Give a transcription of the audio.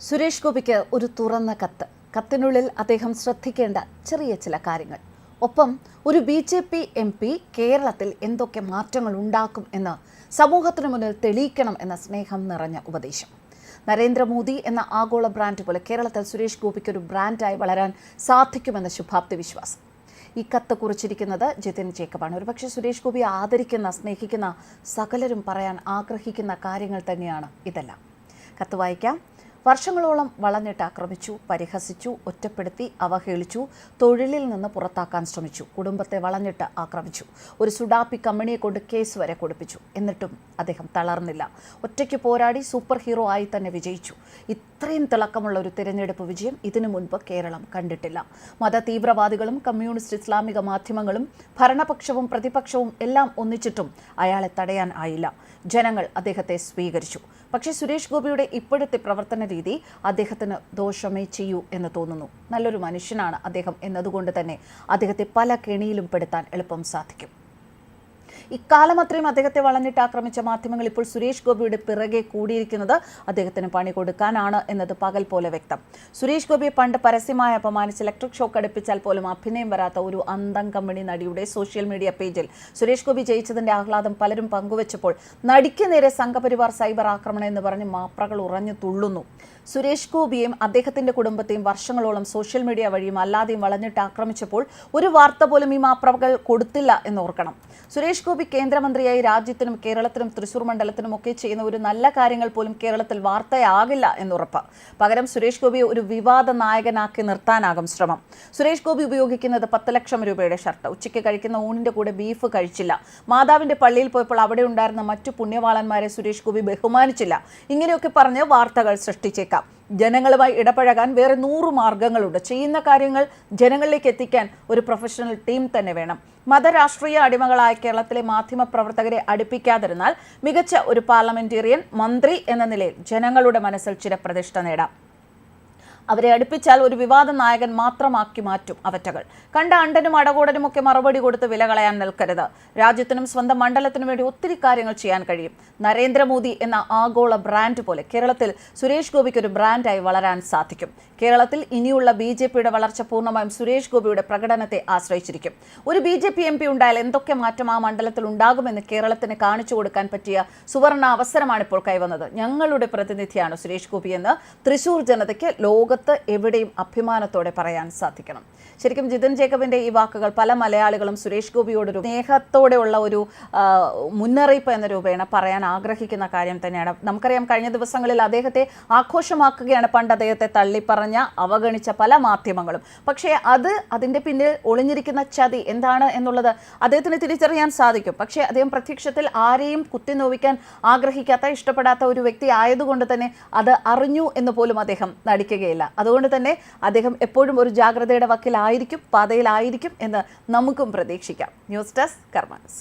സുരേഷ് ഗോപിക്ക് ഒരു തുറന്ന കത്ത്. കത്തിനുള്ളിൽ അദ്ദേഹം ശ്രദ്ധിക്കേണ്ട ചെറിയ ചില കാര്യങ്ങൾ. ഒപ്പം ഒരു B J P M P കേരളത്തിൽ എന്തൊക്കെ മാറ്റങ്ങൾ ഉണ്ടാക്കും എന്ന് സമൂഹത്തിന് മുന്നിൽ തെളിയിക്കണം എന്ന സ്നേഹം നിറഞ്ഞ ഉപദേശം. നരേന്ദ്രമോദി എന്ന ആഗോള ബ്രാൻഡ് പോലെ കേരളത്തിൽ സുരേഷ് ഗോപിക്ക് ഒരു ബ്രാൻഡായി വളരാൻ സാധിക്കുമെന്ന ശുഭാപ്തി വിശ്വാസം. ഈ കത്ത് കുറിച്ചിരിക്കുന്നത് ജിതിൻ ജേക്കബാണ്. ഒരുപക്ഷെ സുരേഷ് ഗോപി ആദരിക്കുന്ന സ്നേഹിക്കുന്ന സകലരും പറയാൻ ആഗ്രഹിക്കുന്ന കാര്യങ്ങൾ തന്നെയാണ് ഇതെല്ലാം. കത്ത് വായിക്കാം. വർഷങ്ങളോളം വളഞ്ഞിട്ട് ആക്രമിച്ചു പരിഹസിച്ചു ഒറ്റപ്പെടുത്തി അവഹേളിച്ചു തൊഴിലിൽ നിന്ന് പുറത്താക്കാൻ ശ്രമിച്ചു കുടുംബത്തെ വളഞ്ഞിട്ട് ആക്രമിച്ചു ഒരു സുഡാപ്പി കമ്പനിയെ കൊണ്ട് കേസ് വരെ കൊടുപ്പിച്ചു. എന്നിട്ടും അദ്ദേഹം തളർന്നില്ല. ഒറ്റയ്ക്ക് പോരാടി സൂപ്പർ ഹീറോ ആയി തന്നെ വിജയിച്ചു. ഇത്രയും തിളക്കമുള്ള ഒരു തിരഞ്ഞെടുപ്പ് വിജയം ഇതിനു മുൻപ് കേരളം കണ്ടിട്ടില്ല. മത തീവ്രവാദികളും കമ്മ്യൂണിസ്റ്റ് ഇസ്ലാമിക മാധ്യമങ്ങളും ഭരണപക്ഷവും പ്രതിപക്ഷവും എല്ലാം ഒന്നിച്ചിട്ടും അയാളെ തടയാൻ ആയില്ല. ജനങ്ങൾ അദ്ദേഹത്തെ സ്വീകരിച്ചു. പക്ഷേ സുരേഷ് ഗോപിയുടെ ഇപ്പോഴത്തെ പ്രവർത്തന രീതി അദ്ദേഹത്തിന് ദോഷമേ ചെയ്യൂ എന്ന് തോന്നുന്നു. നല്ലൊരു മനുഷ്യനാണ് അദ്ദേഹം എന്നതുകൊണ്ട് തന്നെ അദ്ദേഹത്തെ പല കെണിയിലും പെടുത്താൻ എളുപ്പം സാധിക്കും. ഇക്കാലം അത്രയും അദ്ദേഹത്തെ വളഞ്ഞിട്ട് ആക്രമിച്ച മാധ്യമങ്ങൾ ഇപ്പോൾ സുരേഷ് ഗോപിയുടെ പിറകെ കൂടിയിരിക്കുന്നത് അദ്ദേഹത്തിന് പണി കൊടുക്കാനാണ് എന്നത് പകൽ പോലെ വ്യക്തം. സുരേഷ് ഗോപിയെ പണ്ട് പരസ്യമായി അപമാനിച്ച് ഇലക്ട്രിക് ഷോക്ക് അടുപ്പിച്ചാൽ പോലും അഭിനയം വരാത്ത ഒരു അന്തം കമ്പനി നടിയുടെ സോഷ്യൽ മീഡിയ പേജിൽ സുരേഷ് ഗോപി ജയിച്ചതിന്റെ ആഹ്ലാദം പലരും പങ്കുവച്ചപ്പോൾ നടിക്ക് നേരെ സംഘപരിവാർ സൈബർ ആക്രമണം എന്ന് പറഞ്ഞ് മാപ്രകൾ ഉറഞ്ഞു തുള്ളുന്നു. സുരേഷ് ഗോപിയെയും അദ്ദേഹത്തിന്റെ കുടുംബത്തെയും വർഷങ്ങളോളം സോഷ്യൽ മീഡിയ വഴിയും അല്ലാതെയും വളഞ്ഞിട്ട് ആക്രമിച്ചപ്പോൾ ഒരു വാർത്ത പോലും ഈ മാപ്രകൾ കൊടുത്തില്ല എന്ന് ഓർക്കണം. സുരേഷ് ഗോപി കേന്ദ്രമന്ത്രിയായി രാജ്യത്തിനും കേരളത്തിനും തൃശൂർ മണ്ഡലത്തിനും ഒക്കെ ചെയ്യുന്ന ഒരു നല്ല കാര്യങ്ങൾ പോലും കേരളത്തിൽ വാർത്തയാകില്ല എന്നുറപ്പ്. പകരം സുരേഷ് ഗോപിയെ ഒരു വിവാദ നായകനാക്കി നിർത്താനാകും ശ്രമം. സുരേഷ് ഗോപി ഉപയോഗിക്കുന്നത് പത്ത് ലക്ഷം രൂപയുടെ ഷർട്ട്. ഉച്ചയ്ക്ക് കഴിക്കുന്ന ഊണിന്റെ കൂടെ ബീഫ് കഴിച്ചില്ല. മാതാവിന്റെ പള്ളിയിൽ പോയപ്പോൾ അവിടെ ഉണ്ടായിരുന്ന മറ്റു പുണ്യവാളന്മാരെ സുരേഷ് ഗോപി ബഹുമാനിച്ചില്ല. ഇങ്ങനെയൊക്കെ പറഞ്ഞ് വാർത്തകൾ സൃഷ്ടിച്ചേക്കാം. ജനങ്ങളുമായി ഇടപഴകാൻ വേറെ നൂറ് മാർഗങ്ങളുണ്ട്. ചെയ്യുന്ന കാര്യങ്ങൾ ജനങ്ങളിലേക്ക് എത്തിക്കാൻ ഒരു പ്രൊഫഷണൽ ടീം തന്നെ വേണം. മതരാഷ്ട്രീയ അടിമകളായ കേരളത്തിലെ മാധ്യമ പ്രവർത്തകരെ അടുപ്പിക്കാതിരുന്നാൽ മികച്ച ഒരു പാർലമെന്റേറിയൻ മന്ത്രി എന്ന നിലയിൽ ജനങ്ങളുടെ മനസ്സിൽ ചില പ്രതിഷ്ഠ നേടാം. അവരെ അടുപ്പിച്ചാൽ ഒരു വിവാദ നായകൻ മാത്രമാക്കി മാറ്റും അവറ്റകൾ. കണ്ട അണ്ടനും അടകൂടനും ഒക്കെ മറുപടി കൊടുത്ത് വില കളയാൻ നിൽക്കരുത്. രാജ്യത്തിനും സ്വന്തം മണ്ഡലത്തിനും വേണ്ടി ഒത്തിരി കാര്യങ്ങൾ ചെയ്യാൻ കഴിയും. നരേന്ദ്രമോദി എന്ന ആഗോള ബ്രാൻഡ് പോലെ കേരളത്തിൽ സുരേഷ് ഗോപിക്ക് ഒരു ബ്രാൻഡായി വളരാൻ സാധിക്കും. കേരളത്തിൽ ഇനിയുള്ള ബി ജെ പിയുടെ വളർച്ച പൂർണമായും സുരേഷ് ഗോപിയുടെ പ്രകടനത്തെ ആശ്രയിച്ചിരിക്കും. ഒരു B J P M P ഉണ്ടായാൽ എന്തൊക്കെ മാറ്റം ആ മണ്ഡലത്തിൽ ഉണ്ടാകുമെന്ന് കേരളത്തിന് കാണിച്ചു കൊടുക്കാൻ പറ്റിയ സുവർണ അവസരമാണ് ഇപ്പോൾ കൈവന്നത്. ഞങ്ങളുടെ പ്രതിനിധിയാണ് സുരേഷ് ഗോപി എന്ന് തൃശൂർ ജനതയ്ക്ക് ലോകത്ത് എവിടെയും അഭിമാനത്തോടെ പറയാൻ സാധിക്കണം. ശരിക്കും ജിതൻ ജേക്കബിന്റെ ഈ വാക്കുകൾ പല മലയാളികളും സുരേഷ് ഗോപിയോടൊരു സ്നേഹത്തോടെയുള്ള ഒരു മുന്നറിയിപ്പ് എന്ന രൂപേണ പറയാൻ ആഗ്രഹിക്കുന്ന കാര്യം തന്നെയാണ്. നമുക്കറിയാം കഴിഞ്ഞ ദിവസങ്ങളിൽ അദ്ദേഹത്തെ ആഘോഷമാക്കുകയാണ് പണ്ട് അദ്ദേഹത്തെ തള്ളിപ്പറഞ്ഞ അവഗണിച്ച പല മാധ്യമങ്ങളും. പക്ഷേ അത് അതിന്റെ പിന്നിൽ ഒളിഞ്ഞിരിക്കുന്ന ചതി എന്താണ് എന്നുള്ളത് അദ്ദേഹത്തിന് തിരിച്ചറിയാൻ സാധിക്കും. പക്ഷേ അദ്ദേഹം പ്രത്യക്ഷത്തിൽ ആരെയും കുത്തിനോവിക്കാൻ ആഗ്രഹിക്കാത്ത ഇഷ്ടപ്പെടാത്ത ഒരു വ്യക്തി ആയതുകൊണ്ട് തന്നെ അത് അറിഞ്ഞു എന്ന് പോലും അദ്ദേഹം നടിക്കുകയില്ല. അതുകൊണ്ട് തന്നെ അദ്ദേഹം എപ്പോഴും ഒരു ജാഗ്രതയുടെ വക്കിലായിരിക്കും പാതയിലായിരിക്കും എന്ന് നമുക്കും പ്രതീക്ഷിക്കാം. News desk കർമാനസ്